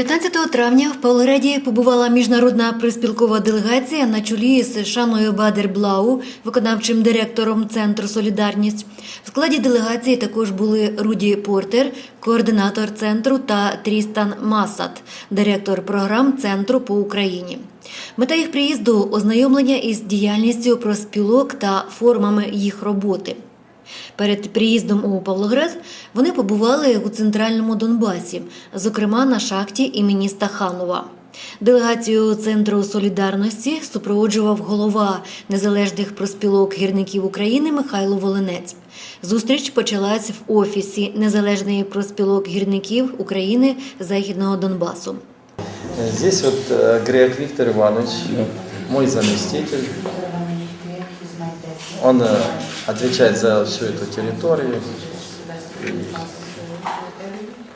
19 травня в Павлограді побувала міжнародна приспілкова делегація на чолі з Шаною Бадер-Блау, виконавчим директором Центру Солідарність. В складі делегації також були Руді Портер, координатор центру, та Трістан Масат, директор програм центру по Україні. Мета їх приїзду ознайомлення із діяльністю проспілок та формами їх роботи. Перед приїздом у Павлоград вони побували у центральному Донбасі, зокрема на шахті імені Стаханова. Делегацію Центру солідарності супроводжував голова незалежних проспілок гірників України Михайло Волинець. Зустріч почалась в офісі незалежної проспілок гірників України Західного Донбасу. Здесь вот э, Грек Виктор Иванович, мой заместитель. Он э, отвечает за всю эту территорию. И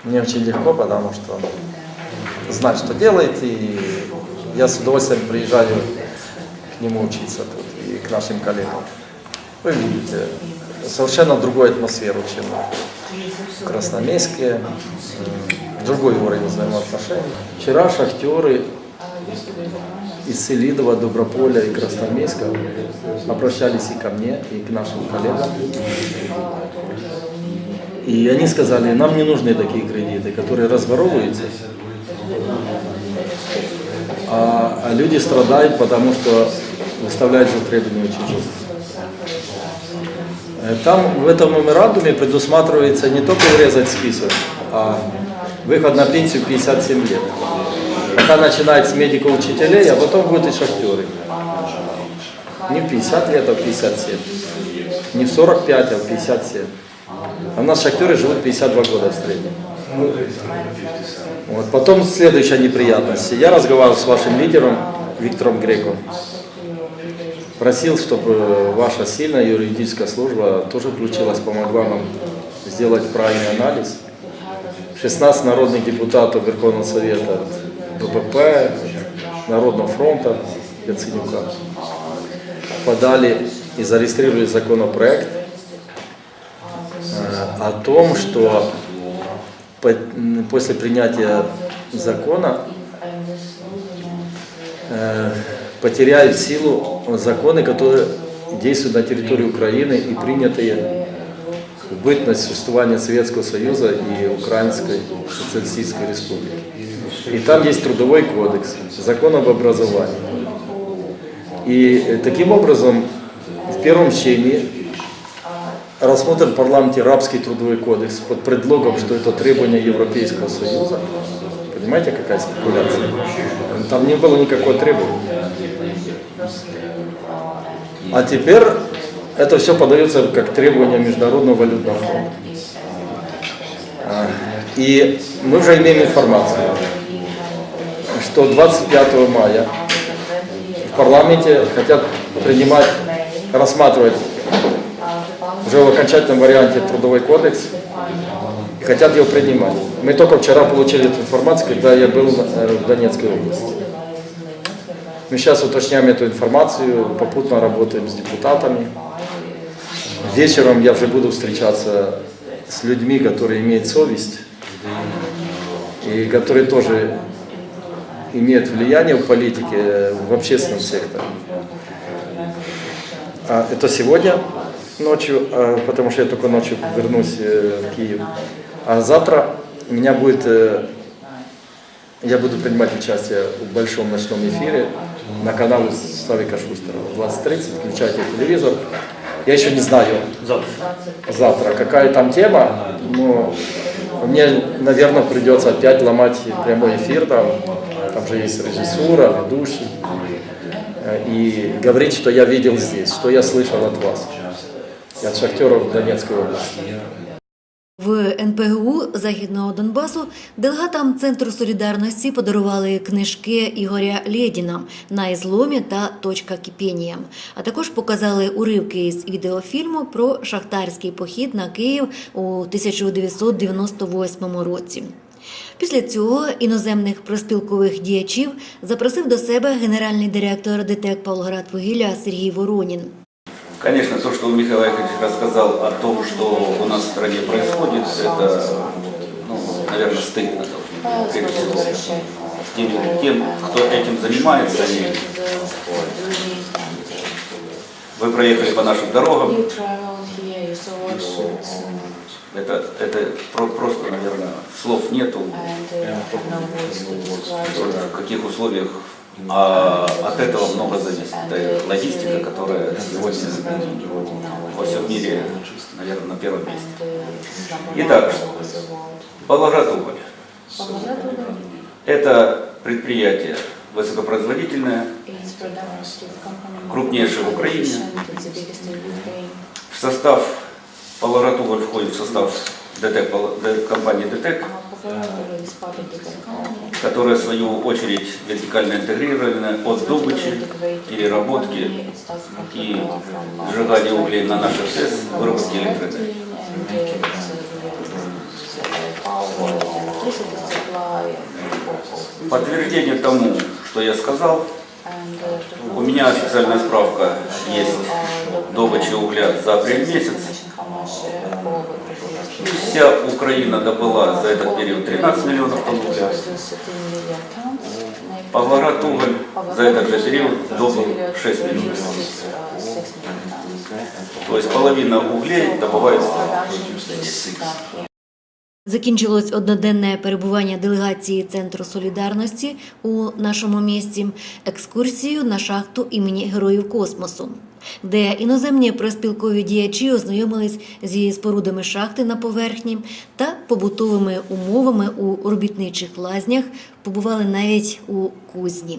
мне очень легко, потому что он знает, что делает, и я с удовольствием приезжаю к нему учиться тут и к нашим коллегам. Вы видите, совершенно другую атмосферу, чем в Красноармейске, м, другой уровень взаимоотношений. Вчера шахтеры из Селидова, Доброполя и Красноармейска обращались и ко мне, и к нашим коллегам. И они сказали, нам не нужны такие кредиты, которые разворовываются, а, люди страдают, потому что выставляют за требования очень жестко. Э, Там в этом меморандуме предусматривается не только урезать список, а выход на пенсию 57 лет. Пока начинает с медико-учителей, а потом будут и шахтеры. Не в 50 лет, а в 57. Не в 45, а в 57. А у нас шахтеры живут 52 года в среднем. Вот. Потом следующая неприятность. Я разговаривал с вашим лидером Виктором Греком. Просил, чтобы ваша сильная юридическая служба тоже включилась, помогла нам сделать правильный анализ. 16 народных депутатов Верховного Совета БПП, Народного фронта Яценюка подали и зарегистрировали законопроект э, о том, что после принятия закона э, потеряют силу законы, которые действуют на территории Украины и принятые в бытность существования Советского Союза и Украинской Социалистической Республики. И там есть трудовой кодекс, закон об образовании. И э, таким образом в первом чтении рассмотрен в парламенте рабский трудовой кодекс под предлогом, что это требование Европейского Союза. Понимаете, какая спекуляция? Там не было никакого требования. А теперь это все подается как требование Международного валютного фонда. А, И мы уже имеем информацию, что 25 мая в парламенте хотят принимать, рассматривать уже в окончательном варианте трудовой кодекс и хотят его принимать. Мы только вчера получили эту информацию, когда я был э, в Донецкой области. Мы сейчас уточняем эту информацию, попутно работаем с депутатами. Вечером я уже буду встречаться с людьми, которые имеют совесть и которые тоже имеют влияние в политике, в общественном секторе. А это сегодня ночью, а, потому что я только ночью вернусь э, в Киев. А завтра у меня будет, э, я буду принимать участие в большом ночном эфире на канале Славика Шустера. В 20.30 включайте телевизор. Я еще не знаю завтра, какая там тема, но мне, наверное, придется опять ломать прямой эфир, там, там же есть режиссура, ведущий, и говорить, что я видел здесь, что я слышал от вас, и от шахтеров Донецкой области. В НПГУ Західного Донбасу делегатам Центру солідарності подарували книжки Ігоря Лєдіна «На ізломі» та Точка кипіння, а також показали уривки з відеофільму про шахтарський похід на Київ у 1998 році. Після цього іноземних проспілкових діячів запросив до себе генеральний директор ДТЕК Павлоградвугілля Сергій Воронін. Конечно, то, что Михаил Яковлевич рассказал о том, что у нас в стране происходит, это, ну, наверное, стыдно должно прежде всего, тем, тем, кто этим занимается. И вы проехали по нашим дорогам. Это, это про- просто, наверное, слов нету, в каких условиях. А от этого много зависит. Это логистика, которая сегодня во всем мире, наверное, на первом месте. Итак, Павлоград-Уголь. Это предприятие высокопроизводительное, крупнейший в Украине. в состав Павлоград-Уголь входит в состав ДТЭК, компании ДТЭК, которая в свою очередь вертикально интегрирована от добычи, переработки и сжигания углей на наших ТЭС, выработки электроэнергии. Подтверждение тому, что я сказал, у меня официальная справка есть добычи угля за апрель месяц. Вся Украина добыла за этот период 13 миллионов тонн угля. Павлоград уголь за этот же период добыл 6 миллионов. То есть половина углей добывается здесь. Закінчилось одноденне перебування делегації Центру солідарності у нашому місті екскурсією на шахту імені Героїв Космосу, де іноземні проспілкові діячі ознайомились зі спорудами шахти на поверхні та побутовими умовами у робітничих лазнях, побували навіть у кузні.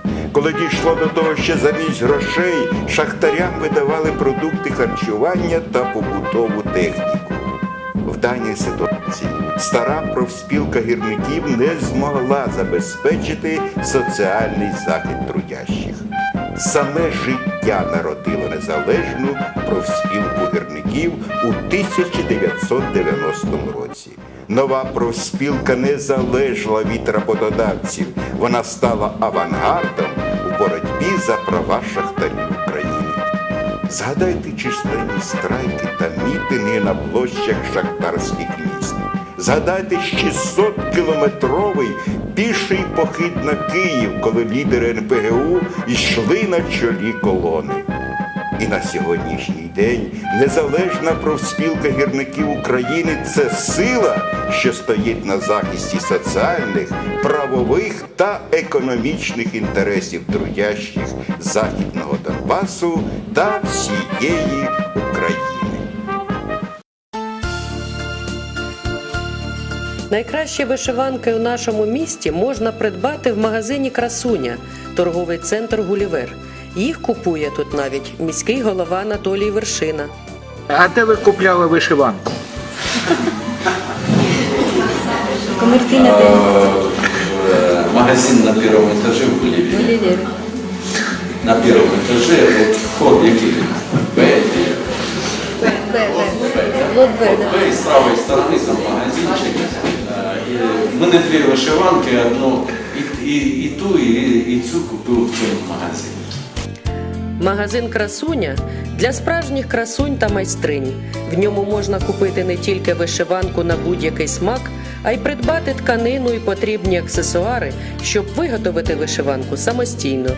Коли дійшло до того, що замість грошей шахтарям видавали продукти харчування та побутову техніку. В даній ситуації стара профспілка гірників не змогла забезпечити соціальний захист трудящих. Саме життя народило незалежну профспілку гірників у 1990 році. Нова профспілка не залежала від роботодавців. Вона стала авангардом у боротьбі за права шахтарів України. Згадайте численні страйки та мітинги на площах шахтарських міст. Згадайте 600-кілометровий піший похід на Київ, коли лідери НПГУ йшли на чолі колони. І на сьогоднішній день незалежна профспілка гірників України це сила, що стоїть на захисті соціальних, правових та економічних інтересів трудящих Західного Донбасу та всієї України. Найкращі вишиванки у нашому місті можна придбати в магазині Красуня, торговий центр Гулівер. Їх купує тут навіть міський голова Анатолій Вершина. А де ви купляли вишиванку? Комерційна Э, магазин на первом этаже в Гулливере. На первом этаже, вот вход який? Б, или Лот Б, Б, і з правої сторони там магазинчик. Е, і в мене дві вишиванки, одну і, і, і ту, і, і цю купив в цьому магазині. Магазин Красуня для справжніх красунь та майстринь. В ньому можна купити не тільки вишиванку на будь-який смак, а й придбати тканину і потрібні аксесуари, щоб виготовити вишиванку самостійно.